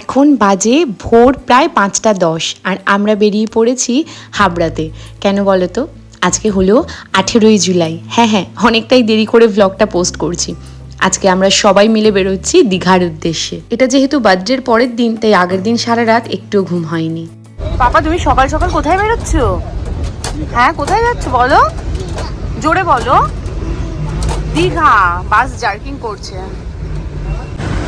এখন বাজে ভোর প্রায় পাঁচটা দশ আর আমরা বেরিয়ে পড়েছি হাবড়াতে। কেন বলো তো? আজকে হলো আঠেরোই জুলাই। হ্যাঁ হ্যাঁ অনেকটাই দেরি করে ভ্লগটা পোস্ট করছি। আজকে আমরা সবাই মিলে বেরোচ্ছি দীঘার উদ্দেশ্যে। এটা যেহেতু বার্থডের পরের দিন, তাই আগের দিন সারা রাত একটুও ঘুম হয়নি। পাপা, তুমি সকাল সকাল কোথায় বেরোচ্ছ? হ্যাঁ কোথায় যাচ্ছ বলো? জোরে বলো। দীঘা, বাস জার্কিং করছে।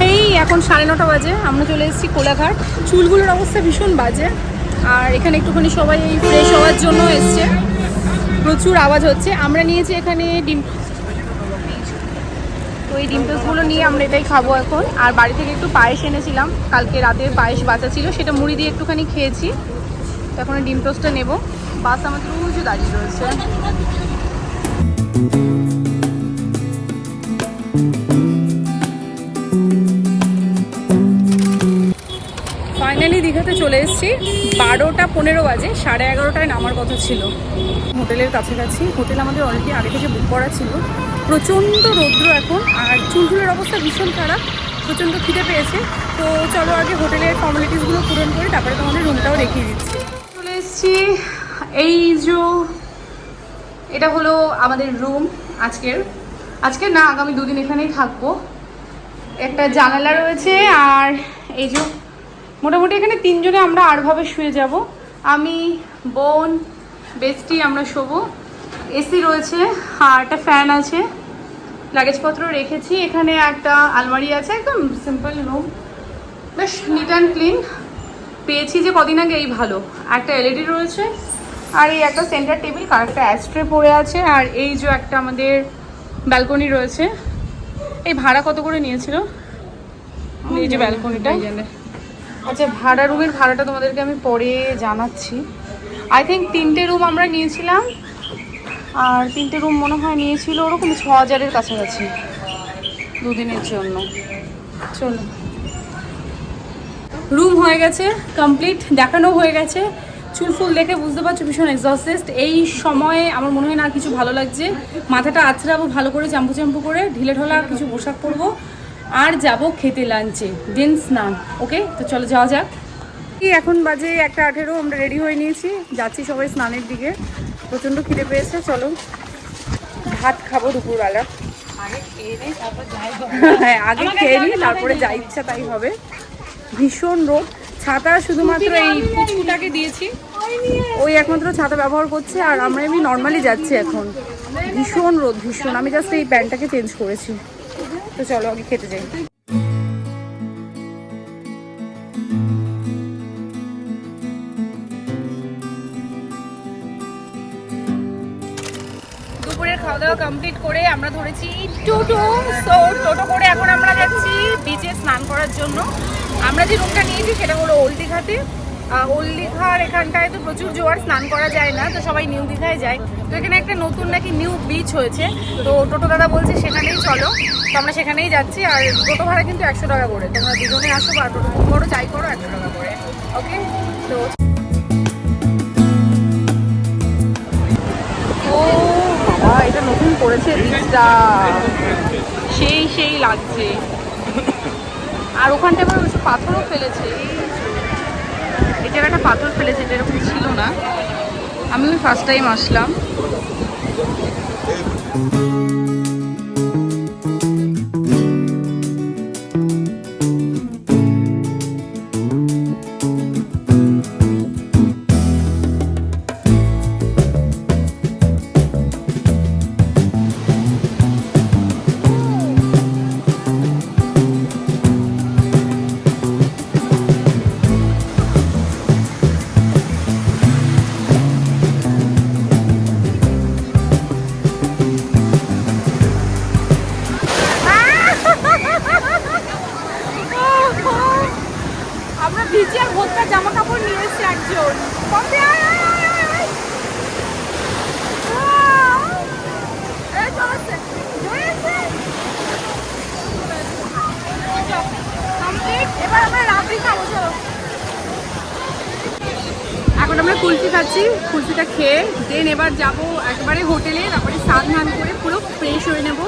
এই এখন সাড়ে নটা বাজে, আমরা চলে এসেছি কোলাঘাট। চুলগুলোর অবস্থা ভীষণ বাজে, আর এখানে একটুখানি সবাই এই ফ্রেশ হওয়ার জন্য এসছে। প্রচুর আওয়াজ হচ্ছে। আমরা নিয়েছি এখানে ডিম তো এই ডিম টোস্টগুলো নিয়ে আমরা এটাই খাব এখন। আর বাড়ি থেকে একটু পায়েস এনেছিলাম। কালকে রাতে পায়েস বাঁচা ছিল, সেটা মুড়ি দিয়ে একটুখানি খেয়েছি। এখন ডিম টোস্টটা নেব। বাস আমাদের উঁচু দাঁড়িয়ে রয়েছে। ফাইনালি দীঘাতে চলে এসেছি। বারোটা পনেরো বাজে, সাড়ে এগারোটায় নামার কথা ছিল। হোটেলের কাছাকাছি, হোটেল আমাদের অলরেডি আগে থেকে বুক করা ছিল। প্রচণ্ড রৌদ্র এখন, আর চুলগুলোর অবস্থা ভীষণ খারাপ, প্রচণ্ড খিদে পেয়েছে। তো চলো আগে হোটেলের ফর্মালিটিসগুলো পূরণ করি, তারপরে তোমাদের রুমটাও দেখিয়ে দিচ্ছি। চলে এসেছি। এই যে, এটা হলো আমাদের রুম আজকের। আজকে না, আগামী দুদিন এখানেই থাকব। একটা জানালা রয়েছে, আর এই যে মোটামুটি এখানে তিনজনে আমরা আরভাবে শুয়ে যাব। আমি, বোন, বেস্টি আমরা শোবো। এসি রয়েছে, আর একটা ফ্যান আছে। লাগেজপত্র রেখেছি। এখানে একটা আলমারি আছে, একদম সিম্পল রুম বেশ নিট অ্যান্ড ক্লিন পেয়েছি যে কদিন আগে এই ভালো। একটা এলইডি রয়েছে, আর এই একটা সেন্টার টেবিল কার একটা অ্যাস্ট্রে পড়ে আছে, আর এই যে একটা আমাদের ব্যালকনি রয়েছে। এই ভাড়া কত করে নিয়েছিল? এই যে ব্যালকনিটা আচ্ছা ভাড়া রুমের ভাড়াটা তোমাদেরকে আমি পরে জানাচ্ছি। আই থিঙ্ক তিনটে রুম আমরা নিয়েছিলাম, আর তিনটে রুম মনে হয় নিয়েছিল ওরকম ছ হাজারের কাছাকাছি দুদিনের জন্য। চলো। রুম হয়ে গেছে কমপ্লিট দেখানো হয়ে গেছে। চুল ফুল দেখে বুঝতে পারছ, ভীষণ এক্সস্টেড এই সময়ে আমার মনে হয় না কিছু ভালো লাগছে। মাথাটা আছড়াবো ভালো করে চ্যাম্পু চ্যাম্পু করে ঢিলে ঢোলা কিছু পোশাক পরবো। আর যাব খেতে লাঞ্চে দেন স্নান ওকে তো চলো যাওয়া যাক। এখন বাজে একটা আঠেরো আমরা রেডি হয়ে নিয়েছি। যাচ্ছি সবাই স্নানের দিকে। প্রচণ্ড খিদে পেয়েছে চলো। ভাত খাব দুপুরবেলা। হ্যাঁ আগে খেয়ে নিই তারপরে যা ইচ্ছা তাই হবে। ভীষণ রোদ। ছাতা শুধুমাত্র এই পুচকুটাকে দিয়েছি। ওই একমাত্র ছাতা ব্যবহার করছে আর আমরা এমনি নর্মালি যাচ্ছি এখন। ভীষণ রোদ ভীষণ। আমি জাস্ট এই প্যান্টটাকে চেঞ্জ করেছি। তো চলো আগে খেতে যাই। দুপুরের খাওয়া দাওয়া কমপ্লিট করে আমরা ধরেছি টোটো। টোটো করে এখন আমরা স্নান করার জন্য। আমরা যে রুমটা নিয়েছি সেটা হলো ওল্ড দীঘাতে ওল্ড দীঘার এখানটায় তো প্রচুর জোয়ার, স্নান করা যায় না, তো সবাই নিউ দীঘায় যায়। তো এখানে একটা নতুন নাকি নিউ বিচ হয়েছে, তো টোটো দাদা বলছে সেখানেই চলো। তো আমরা সেখানেই যাচ্ছি, আর টোটো ভাড়া কিন্তু একশো টাকা করে। তোমরা দুজনে আসো বা টোটো করো, যাই করো, একশো টাকা করে। ওকে তো ও এটা নতুন করেছে বীজটা সেই সেই লাগছে। আর ওখানটা আবার পাথরও ফেলেছে। এই জায়গাটা পাথর ফেলেছে এটা এরকম ছিল না। আমি ফার্স্ট টাইম আসলাম। আমরা কুলফি খাচ্ছি, কুলফিটা খেয়ে দেন এবার যাব একবারে হোটেলে, তারপরে স্নান ধান করে পুরো ফ্রেশ হয়ে নেব।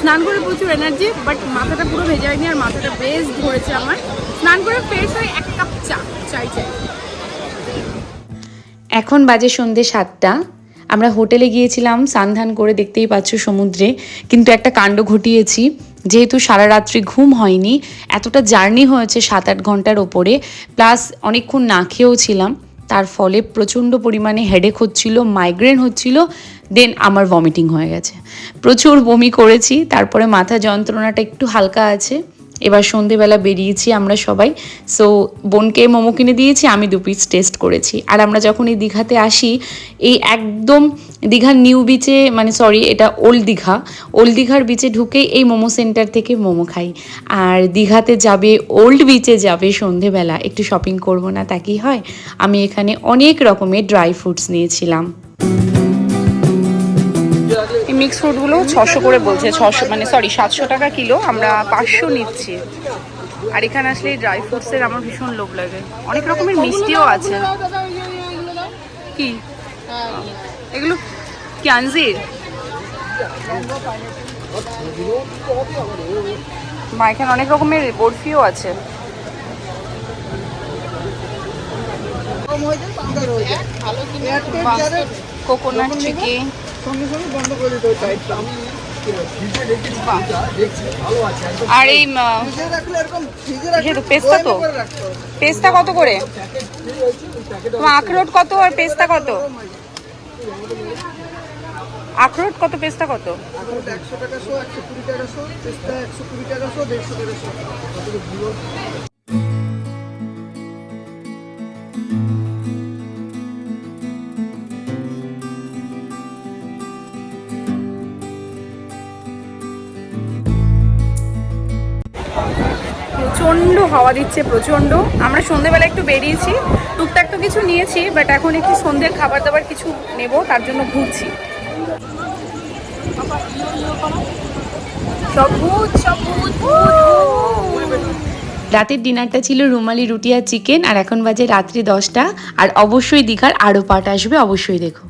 স্নান করে প্রচুর এনার্জি বাট মাথাটা পুরো ভেজে হয়নি আর মাথাটা বেশ ধরেছে আমার। স্নান করে ফ্রেশ হয়ে এক কাপ চা, চাই চাই। এখন বাজে সন্ধে সাতটা। আমরা হোটেলে গিয়েছিলাম সান্ধান করে দেখতেই পাচ্ছ সমুদ্রে, কিন্তু একটা কাণ্ড ঘটিয়েছি। যেহেতু সারা রাত্রি ঘুম হয়নি, এতটা জার্নি হয়েছে সাত আট ঘণ্টার ওপরে, প্লাস অনেকক্ষণ না খেয়েও ছিলাম। তার ফলে প্রচণ্ড পরিমাণে হেডেক হচ্ছিল মাইগ্রেন হচ্ছিল দেন আমার ভমিটিং হয়ে গেছে। প্রচুর বমি করেছি, তারপরে মাথা যন্ত্রণাটা একটু হালকা আছে। এবার সন্ধেবেলা বেরিয়েছি আমরা সবাই। সো বোনকে মোমো কিনে দিয়েছি, আমি দু পিস টেস্ট করেছি। আর আমরা যখন এই দীঘাতে আসি, এই একদম দীঘার নিউ বিচে মানে সরি এটা ওল্ড দীঘা। ওল্ড দীঘার বিচে ঢুকেই এই মোমো সেন্টার থেকে মোমো খাই। আর দীঘাতে যাবে, ওল্ড বিচে যাবে সন্ধেবেলা। একটু শপিং করব না, তা কি হয়? আমি এখানে অনেক রকমের ড্রাই ফ্রুটস নিয়েছিলাম। এই মিক্স ফ্রুটগুলো ছশো করে বলছে, ছশো মানে সরি সাতশো টাকা কিলো, আমরা পাঁচশো নিচ্ছি। আর এখানে আসলে ড্রাই ফ্রুটসের আমার ভীষণ লোভ লাগে। অনেক রকমের মিষ্টিও আছে। কি? এগুলো কি আনজির? অনেক রকমের বরফিও আছে। কোকোনাট চিকি আর এই পেস্তা তো। পেস্তা কত করে? আখরোট কত আর পেস্তা কত? আখরোট কত পেস্তা কত? টাকা টাকা টাকা টাকা শো। প্রচণ্ড হাওয়া দিচ্ছে প্রচণ্ড। আমরা সন্ধেবেলা একটু বেরিয়েছি। টুকটাক তো কিছু নিয়েছি বাট এখন একটু সন্ধ্যের খাবার দাবার কিছু নেব, তার জন্য ঘুরছি। রাতের ডিনারটা ছিল রুমালি রুটি আর চিকেন, আর এখন বাজে রাত্রি দশটা, আর অবশ্যই দীঘার আরও পাট আসবে, অবশ্যই দেখো।